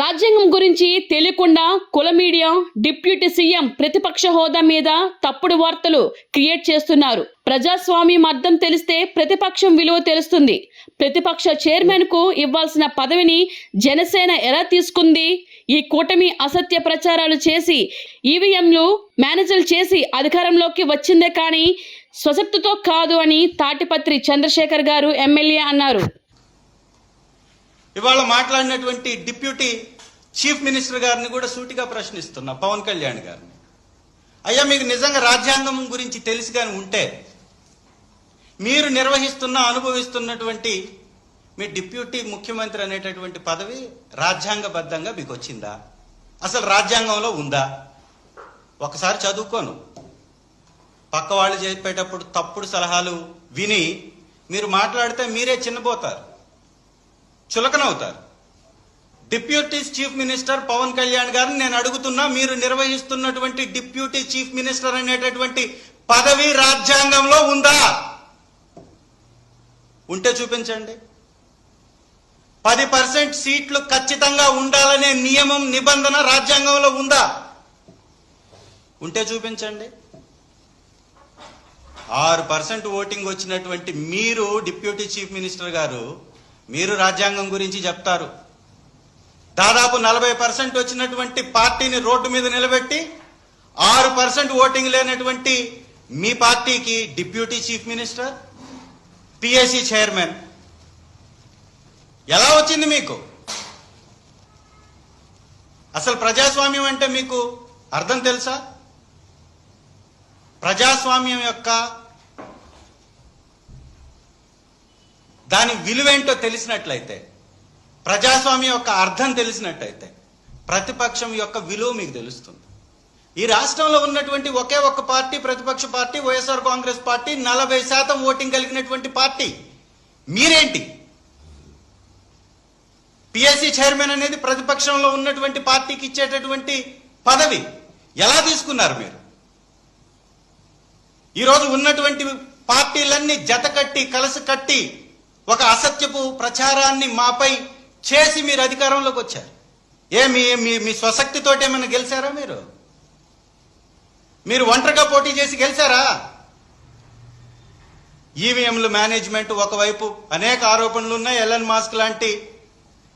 రాజ్యాంగం గురించి తెలియకుండా కుల మీడియా డిప్యూటీ సీఎం ప్రతిపక్ష హోదా మీద తప్పుడు వార్తలు క్రియేట్ చేస్తున్నారు. ప్రజాస్వామ్యం అర్థం తెలిస్తే ప్రతిపక్షం విలువ తెలుస్తుంది. ప్రతిపక్ష చైర్మన్కు ఇవ్వాల్సిన పదవిని జనసేన ఎలా తీసుకుంది? ఈ కూటమి అసత్య ప్రచారాలు చేసి ఈవీఎంలు మేనేజర్లు చేసి అధికారంలోకి వచ్చిందే కానీ స్వశక్తితో కాదు అని తాటిపత్రి చంద్రశేఖర్ గారు ఎమ్మెల్యే అన్నారు. ఇవాళ మాట్లాడినటువంటి డిప్యూటీ చీఫ్ మినిస్టర్ గారిని కూడా సూటిగా ప్రశ్నిస్తున్నా పవన్ కళ్యాణ్ గారిని. అయ్యా మీకు నిజంగా రాజ్యాంగం గురించి తెలిసి కానీ ఉంటే మీరు నిర్వహిస్తున్న అనుభవిస్తున్నటువంటి మీ డిప్యూటీ ముఖ్యమంత్రి అనేటటువంటి పదవి రాజ్యాంగబద్ధంగా మీకు వచ్చిందా? అసలు రాజ్యాంగంలో ఉందా? ఒకసారి చదువుకోను. పక్క వాళ్ళు చెప్పేటప్పుడు తప్పుడు సలహాలు విని మీరు మాట్లాడితే మీరే చిన్నపోతారు. చులకనవుతారు. Deputy chief minister Pawan Kalyan గారిని నేను అడుగుతున్నా మీరు నిర్వహిస్తున్నటువంటి డిప్యూటీ చీఫ్ మినిస్టర్ అనేటటువంటి పదవి రాజ్యాంగంలో ఉందా? ఉంటే చూపించండి. పది పర్సెంట్ సీట్లు ఖచ్చితంగా ఉండాలనే నియమం నిబంధన రాజ్యాంగంలో ఉందా? ఉంటే చూపించండి. ఆరు పర్సెంట్ ఓటింగ్ వచ్చినటువంటి మీరు డిప్యూటీ చీఫ్ మినిస్టర్ గారు మీరు రాజ్యాంగం గురించి చెప్తారు. దాదాపు నలభై పర్సెంట్ వచ్చినటువంటి పార్టీని రోడ్డు మీద నిలబెట్టి ఆరు పర్సెంట్ ఓటింగ్ లేనటువంటి మీ పార్టీకి deputy chief minister PSC chairman. ఎలా వచ్చింది మీకు? అసలు ప్రజాస్వామ్యం అంటే మీకు అర్థం తెలుసా? ప్రజాస్వామ్యం యొక్క దాని విలువేంటో తెలిసినట్లయితే ప్రజాస్వామ్యం యొక్క అర్థం తెలిసినట్టయితే ప్రతిపక్షం యొక్క విలువ మీకు తెలుస్తుంది. ఈ రాష్ట్రంలో ఉన్నటువంటి ఒకే ఒక్క పార్టీ ప్రతిపక్ష పార్టీ వైఎస్ఆర్ కాంగ్రెస్ పార్టీ నలభై శాతం ఓటింగ్ కలిగినటువంటి పార్టీ. మీరేంటి? పిఎస్సి చైర్మన్ అనేది ప్రతిపక్షంలో ఉన్నటువంటి పార్టీకి ఇచ్చేటటువంటి పదవి. ఎలా తీసుకున్నారు మీరు? ఈరోజు ఉన్నటువంటి పార్టీలన్నీ జత కట్టి కలసి కట్టి ఒక అసత్యపు ప్రచారాన్ని మాపై చేసి మీరు అధికారంలోకి వచ్చారు. ఏ మీ మీ మీ స్వశక్తితోటి ఏమైనా గెలిచారా మీరు? మీరు ఒంటరిగా పోటీ చేసి గెలిచారా? ఈవీఎంలు మేనేజ్మెంట్ ఒకవైపు అనేక ఆరోపణలు ఉన్నాయి. ఎలన్ మాస్క్ లాంటి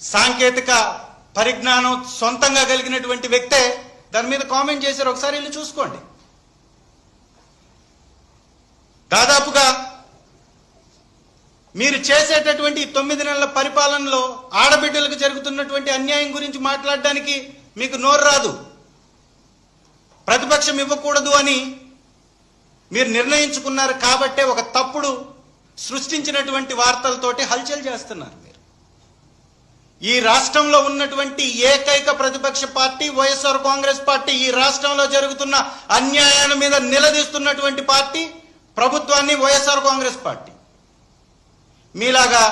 సాంకేతిక పరిజ్ఞానం సొంతంగా కలిగినటువంటి వ్యక్తే దాని మీద కామెంట్ చేశారు. ఒకసారి వెళ్ళి చూసుకోండి. దాదాపుగా మీరు చేసేటటువంటి తొమ్మిది నెలల పరిపాలనలో ఆడబిడ్డలకు జరుగుతున్నటువంటి అన్యాయం గురించి మాట్లాడడానికి మీకు నోరు రాదు. ప్రతిపక్షం ఇవ్వకూడదు అని మీరు నిర్ణయించుకున్నారు కాబట్టే ఒక తప్పుడు సృష్టించినటువంటి వార్తలతోటి హల్చల్ చేస్తున్నారు మీరు. ఈ రాష్ట్రంలో ఉన్నటువంటి ఏకైక ప్రతిపక్ష పార్టీ వైఎస్ఆర్ కాంగ్రెస్ పార్టీ ఈ రాష్ట్రంలో జరుగుతున్న అన్యాయాల మీద నిలదీస్తున్నటువంటి పార్టీ ప్రభుత్వాన్ని వైఎస్ఆర్ కాంగ్రెస్ పార్టీ. మీలాగా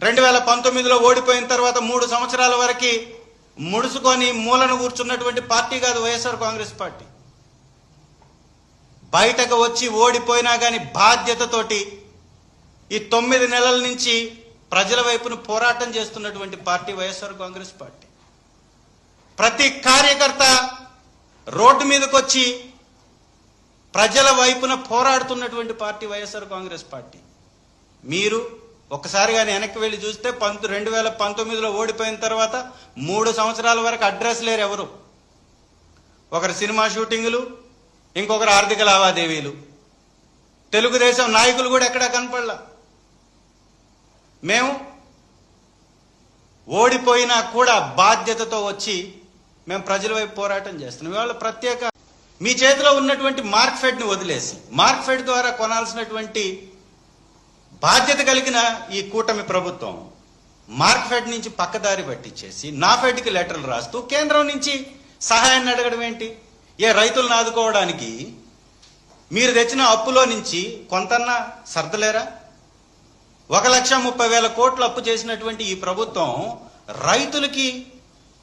రెండు వేల పంతొమ్మిదిలో ఓడిపోయిన తర్వాత మూడు సంవత్సరాల వరకు ముడుసుకొని మూలను కూర్చున్నటువంటి పార్టీ కాదు వైఎస్ఆర్ కాంగ్రెస్ పార్టీ. బయటకు వచ్చి ఓడిపోయినా కానీ బాధ్యతతోటి ఈ తొమ్మిది నెలల నుంచి ప్రజల వైపున పోరాటం చేస్తున్నటువంటి పార్టీ వైఎస్ఆర్ కాంగ్రెస్ పార్టీ. ప్రతి కార్యకర్త రోడ్డు మీదకి వచ్చి ప్రజల వైపున పోరాడుతున్నటువంటి పార్టీ వైఎస్ఆర్ కాంగ్రెస్ పార్టీ. మీరు ఒకసారి కానీ వెనక్కి వెళ్ళి చూస్తే పంతు రెండు వేల పంతొమ్మిదిలో ఓడిపోయిన తర్వాత మూడు సంవత్సరాల వరకు అడ్రస్ లేరు ఎవరు. ఒకరు సినిమా షూటింగులు ఇంకొకరు ఆర్థిక లావాదేవీలు. తెలుగుదేశం నాయకులు కూడా ఎక్కడా కనపడలా. మేము ఓడిపోయినా కూడా బాధ్యతతో వచ్చి మేము ప్రజల వైపు పోరాటం చేస్తున్నాం. ఇవాళ ప్రత్యేక మీ చేతిలో ఉన్నటువంటి మార్క్ఫెడ్ని వదిలేసి మార్క్ఫెడ్ ద్వారా కొనాల్సినటువంటి బాధ్యత కలిగిన ఈ కూటమి ప్రభుత్వం మార్క్ఫెడ్ నుంచి పక్కదారి పట్టించేసి నా ఫెడ్కి లెటర్లు రాస్తూ కేంద్రం నుంచి సహాయాన్ని అడగడం ఏంటి? ఏ రైతులను ఆదుకోవడానికి మీరు తెచ్చిన అప్పులో నుంచి కొంతన్నా సర్దలేరా? ఒక లక్ష ముప్పై వేల కోట్లు అప్పు చేసినటువంటి ఈ ప్రభుత్వం రైతులకి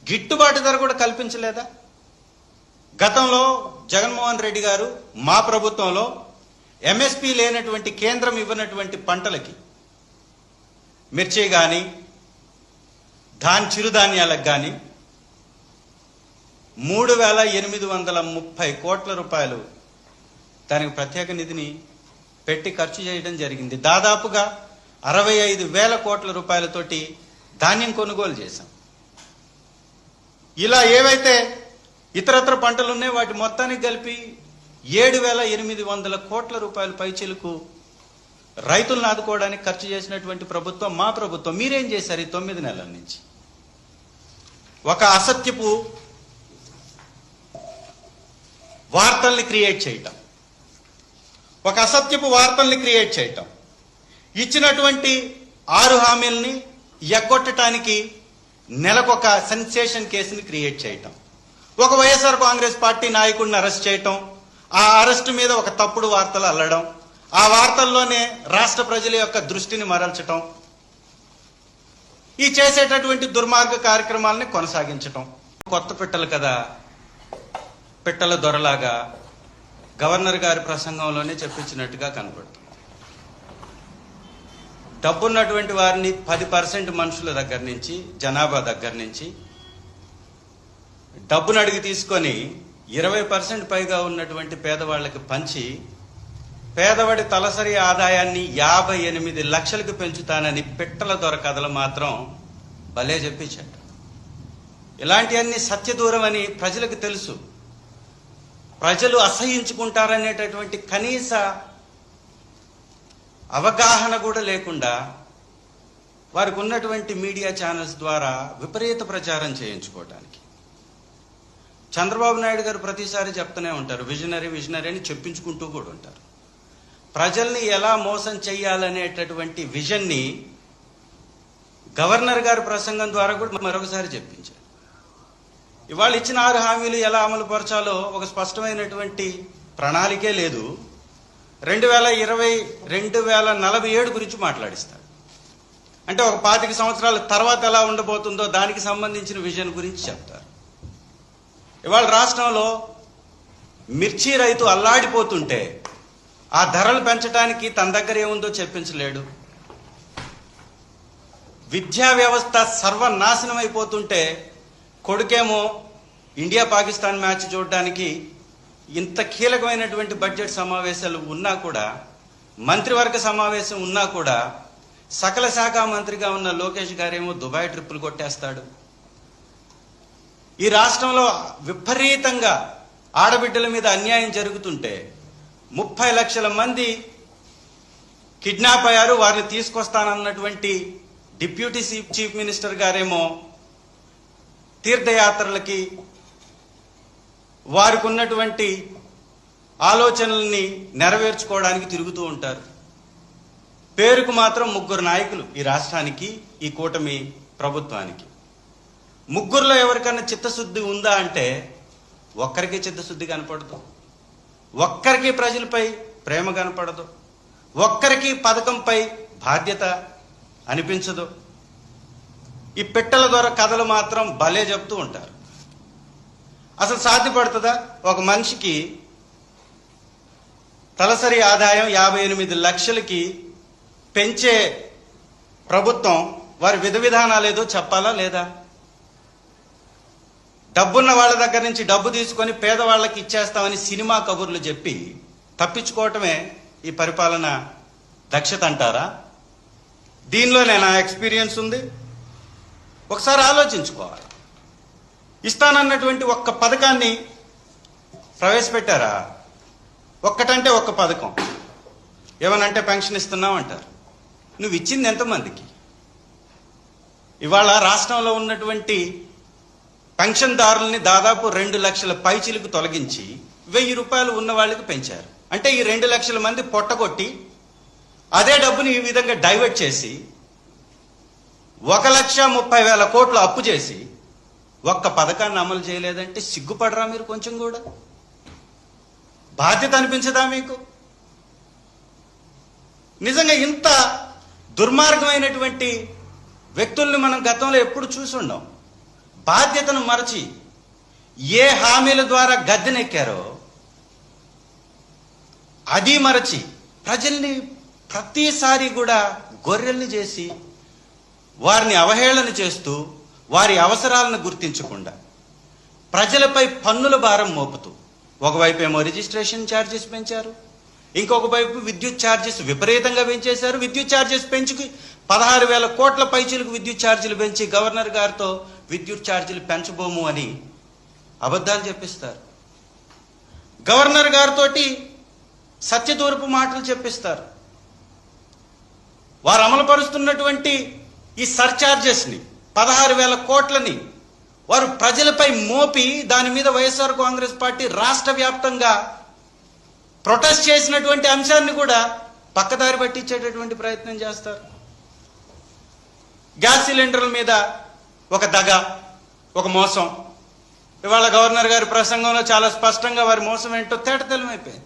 గిట్టుబాటు ధర కూడా కల్పించలేదా? గతంలో జగన్మోహన్ రెడ్డి గారు మా ప్రభుత్వంలో ఎంఎస్పి లేనటువంటి కేంద్రం ఇవ్వనటువంటి పంటలకి మిర్చి కానీ ధాన్ చిరుధాన్యాలకు కానీ మూడు వేల ఎనిమిది వందల ముప్పై కోట్ల రూపాయలు దానికి ప్రత్యేక నిధిని పెట్టి ఖర్చు చేయడం జరిగింది. దాదాపుగా అరవై ఐదు వేల కోట్ల రూపాయలతోటి ధాన్యం కొనుగోలు చేశాం. ఇలా ఏవైతే ఇతరత్ర పంటలు ఉన్నాయో వాటి మొత్తానికి కలిపి ఏడు వేల ఎనిమిది వందల కోట్ల రూపాయల పైచీలకు రైతులను ఆదుకోవడానికి ఖర్చు చేసినటువంటి ప్రభుత్వం మా ప్రభుత్వం. మీరేం చేశారు ఈ తొమ్మిది నెలల నుంచి? ఒక అసత్యపు వార్తల్ని క్రియేట్ చేయటం. ఒక అసత్యపు వార్తల్ని క్రియేట్ చేయటం. ఇచ్చినటువంటి ఆరు హామీల్ని ఎగ్గొట్టడానికి నెలకొక సెన్సేషన్ కేసుని క్రియేట్ చేయటం. ఒక వైఎస్ఆర్ కాంగ్రెస్ పార్టీ నాయకుడిని అరెస్ట్ చేయటం. ఆ అరెస్ట్ మీద ఒక తప్పుడు వార్తలు అల్లడం ఆ వార్తల్లోనే రాష్ట్ర ప్రజల యొక్క దృష్టిని మరల్చటం ఈ చేసేటటువంటి దుర్మార్గ కార్యక్రమాలని కొనసాగించటం. కొత్త పిట్టలు కదా పిట్టల దొరలాగా గవర్నర్ గారి ప్రసంగంలోనే చెప్పించినట్టుగా కనపడుతుంది. డబ్బున్నటువంటి వారిని పది పర్సెంట్ మనుషుల దగ్గర నుంచి జనాభా దగ్గర నుంచి డబ్బును అడిగి తీసుకొని ఇరవై పర్సెంట్ పైగా ఉన్నటువంటి పేదవాళ్ళకి పంచి పేదవాడి తలసరి ఆదాయాన్ని యాభై ఎనిమిది లక్షలకు పెంచుతానని పిట్టల దొర కథలు మాత్రం భలే చెప్పించాడు ఇలాంటివన్నీ సత్యదూరం అని ప్రజలకు తెలుసు. ప్రజలు అసహించుకుంటారనేటటువంటి కనీస అవగాహన కూడా లేకుండా వారికి ఉన్నటువంటి మీడియా ఛానల్స్ ద్వారా విపరీత ప్రచారం చేయించుకోవటానికి చంద్రబాబు నాయుడు గారు ప్రతిసారి చెప్తూనే ఉంటారు విజనరీ విజనరీ అని చెప్పించుకుంటూ కూడా ఉంటారు. ప్రజల్ని ఎలా మోసం చేయాలనేటటువంటి విజన్ని గవర్నర్ గారి ప్రసంగం ద్వారా కూడా మరొకసారి చెప్పించారు. ఇవాళ ఇచ్చిన ఆరు హామీలు ఎలా అమలు పరచాలో ఒక స్పష్టమైనటువంటి ప్రణాళికే లేదు. రెండు వేల ఇరవై రెండు వేల నలభై ఏడు గురించి మాట్లాడిస్తాడు అంటే ఒక పాతిక సంవత్సరాల తర్వాత ఎలా ఉండబోతుందో దానికి సంబంధించిన విజన్ గురించి చెప్తారు. ఇవాళ రాష్ట్రంలో మిర్చి రైతు అల్లాడిపోతుంటే ఆ ధరలు పెంచడానికి తన దగ్గర ఏముందో చెప్పించలేడు. విద్యా వ్యవస్థ సర్వనాశనం అయిపోతుంటే కొడుకేమో ఇండియా పాకిస్తాన్ మ్యాచ్ చూడడానికి ఇంత కీలకమైనటువంటి బడ్జెట్ సమావేశాలు ఉన్నా కూడా మంత్రివర్గ సమావేశం ఉన్నా కూడా సకల శాఖ మంత్రిగా ఉన్న లోకేష్ గారేమో దుబాయ్ ట్రిప్పులు కొట్టేస్తాడు. ఈ రాష్ట్రంలో విపరీతంగా ఆడబిడ్డల మీద అన్యాయం జరుగుతుంటే ముప్పై లక్షల మంది కిడ్నాప్ అయ్యారు వారిని తీసుకొస్తానన్నటువంటి డిప్యూటీ చీఫ్ చీఫ్ మినిస్టర్ గారేమో తీర్థయాత్రలకి వారికి ఉన్నటువంటి ఆలోచనల్ని నెరవేర్చుకోవడానికి తిరుగుతూ ఉంటారు. పేరుకు మాత్రం ముగ్గురు నాయకులు ఈ రాష్ట్రానికి ఈ కూటమి ప్రభుత్వానికి. ముగ్గురులో ఎవరికన్నా చిత్తశుద్ధి ఉందా అంటే ఒక్కరికి చిత్తశుద్ధి కనపడదు. ఒక్కరికి ప్రజలపై ప్రేమ కనపడదు. ఒక్కరికి పథకంపై బాధ్యత అనిపించదు. ఈ పిట్టల ద్వారా కథలు మాత్రం భలే చెప్తూ ఉంటారు. అసలు సాధ్యపడుతుందా? ఒక మనిషికి తలసరి ఆదాయం యాభై ఎనిమిది లక్షలకి పెంచే ప్రభుత్వం వారి విధ విధానాలు ఏదో చెప్పాలా లేదా? డబ్బున్న వాళ్ళ దగ్గర నుంచి డబ్బు తీసుకొని పేదవాళ్ళకి ఇచ్చేస్తామని సినిమా కబుర్లు చెప్పి తప్పించుకోవటమే ఈ పరిపాలన దక్షత అంటారా? దీనిలోనే నా ఎక్స్పీరియన్స్ ఉంది. ఒకసారి ఆలోచించుకోవాలి. ఇస్తానన్నటువంటి ఒక్క పథకాన్ని ప్రవేశపెట్టారా? ఒక్కటంటే ఒక్క పథకం. ఏమనంటే పెన్షన్ ఇస్తున్నావు అంటారు. నువ్వు ఇచ్చింది ఎంతమందికి? ఇవాళ రాష్ట్రంలో ఉన్నటువంటి పెన్షన్దారుల్ని దాదాపు రెండు లక్షల పైచిలకు తొలగించి వెయ్యి రూపాయలు ఉన్న వాళ్ళకి పెంచారు. అంటే ఈ రెండు లక్షల మంది పొట్టగొట్టి అదే డబ్బుని ఈ విధంగా డైవర్ట్ చేసి ఒక లక్ష ముప్పై వేల కోట్లు అప్పు చేసి ఒక్క పథకాన్ని అమలు చేయలేదంటే సిగ్గుపడరా మీరు కొంచెం కూడా? బాధ్యత అనిపించదా మీకు? నిజంగా ఇంత దుర్మార్గమైనటువంటి వ్యక్తుల్ని మనం గతంలో ఎప్పుడు చూసి ఉండం. బాధ్యతను మరచి ఏ హామీల ద్వారా గద్దెనెక్కారో అది మరచి ప్రజల్ని ప్రతిసారి కూడా గొర్రెల్ని చేసి వారిని అవహేళన చేస్తూ వారి అవసరాలను గుర్తించకుండా ప్రజలపై పన్నుల భారం మోపుతూ ఒకవైపు ఏమో రిజిస్ట్రేషన్ ఛార్జెస్ పెంచారు ఇంకొక వైపు విద్యుత్ ఛార్జెస్ విపరీతంగా పెంచేశారు. విద్యుత్ ఛార్జెస్ పెంచుకు పదహారు వేల కోట్ల పైచీలకు విద్యుత్ ఛార్జీలు పెంచి గవర్నర్ గారితో విద్యుత్ ఛార్జీలు పెంచబోము అని అబద్ధాలు చెప్పిస్తారు. గవర్నర్ గారితోటి సత్యదూరపు మాటలు చెప్పిస్తారు. వారు అమలుపరుస్తున్నటువంటి ఈ సర్చార్జెస్ని పదహారు వేల కోట్లని వారు ప్రజలపై మోపి దాని మీద వైఎస్ఆర్ కాంగ్రెస్ పార్టీ రాష్ట్ర వ్యాప్తంగా ప్రొటెస్ట్ చేసినటువంటి అంశాన్ని కూడా పక్కదారి పట్టించేటటువంటి ప్రయత్నం చేస్తారు. గ్యాస్ సిలిండర్ల మీద ఒక దగ ఒక మోసం. ఇవాళ గవర్నర్ గారి ప్రసంగంలో చాలా స్పష్టంగా వారి మోసం ఏంటో తేటతెల్లమైపోయింది.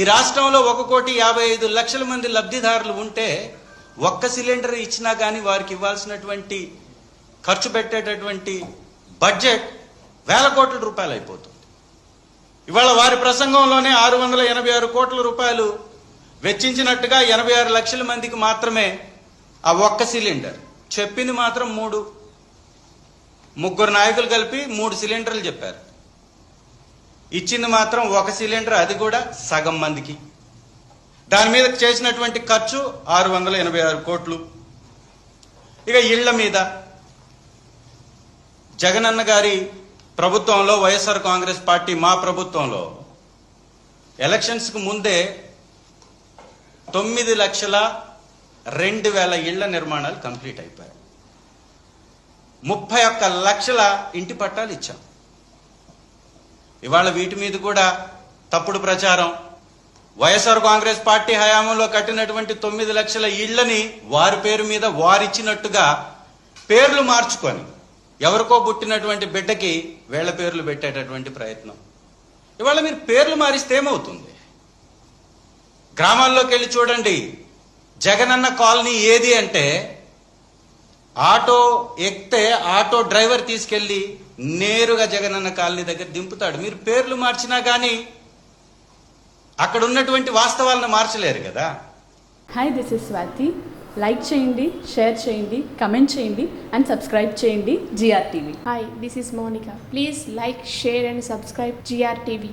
ఈ రాష్ట్రంలో ఒక కోటి యాభై ఐదు లక్షల మంది లబ్ధిదారులు ఉంటే ఒక్క సిలిండర్ ఇచ్చినా కానీ వారికి ఇవ్వాల్సినటువంటి ఖర్చు పెట్టేటటువంటి బడ్జెట్ వేల కోట్ల రూపాయలు అయిపోతుంది. ఇవాళ వారి ప్రసంగంలోనే ఆరు వందల ఎనభై ఆరు కోట్ల రూపాయలు వెచ్చించినట్టుగా ఎనభై ఆరు లక్షల మందికి మాత్రమే ఆ ఒక్క సిలిండర్. చెప్పింది మాత్రం మూడు. ముగ్గురు నాయకులు కలిపి మూడు సిలిండర్లు చెప్పారు. ఇచ్చింది మాత్రం ఒక సిలిండర్ అది కూడా సగం మందికి. దాని మీద చేసినటువంటి ఖర్చు ఆరు వందల ఎనభై ఆరు కోట్లు. ఇక ఇళ్ళ మీద జగనన్న గారి ప్రభుత్వంలో వైఎస్ఆర్ కాంగ్రెస్ పార్టీ మా ప్రభుత్వంలో ఎలక్షన్స్కు ముందే తొమ్మిది లక్షల రెండు వేల ఇళ్ళ నిర్మాణాలు కంప్లీట్ అయిపోయాయి. ముప్పై ఒక్క లక్షల ఇంటి పట్టాలు ఇచ్చాం. ఇవాళ వీటి మీద కూడా తప్పుడు ప్రచారం. వైఎస్ఆర్ కాంగ్రెస్ పార్టీ హయాంలో కట్టినటువంటి తొమ్మిది లక్షల ఇళ్ళని వారి పేరు మీద వారిచ్చినట్టుగా పేర్లు మార్చుకొని ఎవరికో పుట్టినటువంటి బిడ్డకి వేళ్ళ పేర్లు పెట్టేటటువంటి ప్రయత్నం. ఇవాళ మీరు పేర్లు మారిస్తే ఏమవుతుంది? గ్రామాల్లోకి వెళ్ళి చూడండి జగనన్న కాలనీ ఏది అంటే ఆటో ఎక్కితే ఆటో డ్రైవర్ తీసుకెళ్ళి నేరుగా జగనన్న కాలనీ దగ్గర దింపుతాడు మీరు పేర్లు మార్చినా కానీ అక్కడ ఉన్నటువంటి వాస్తవాలను మార్చలేరు కదా hi this is Swathi like చేయండి షేర్ చేయండి కమెంట్ చేయండి అండ్ సబ్స్క్రైబ్ చేయండి GR TV Hi, this is Monica. Please like, share, and subscribe GRTV.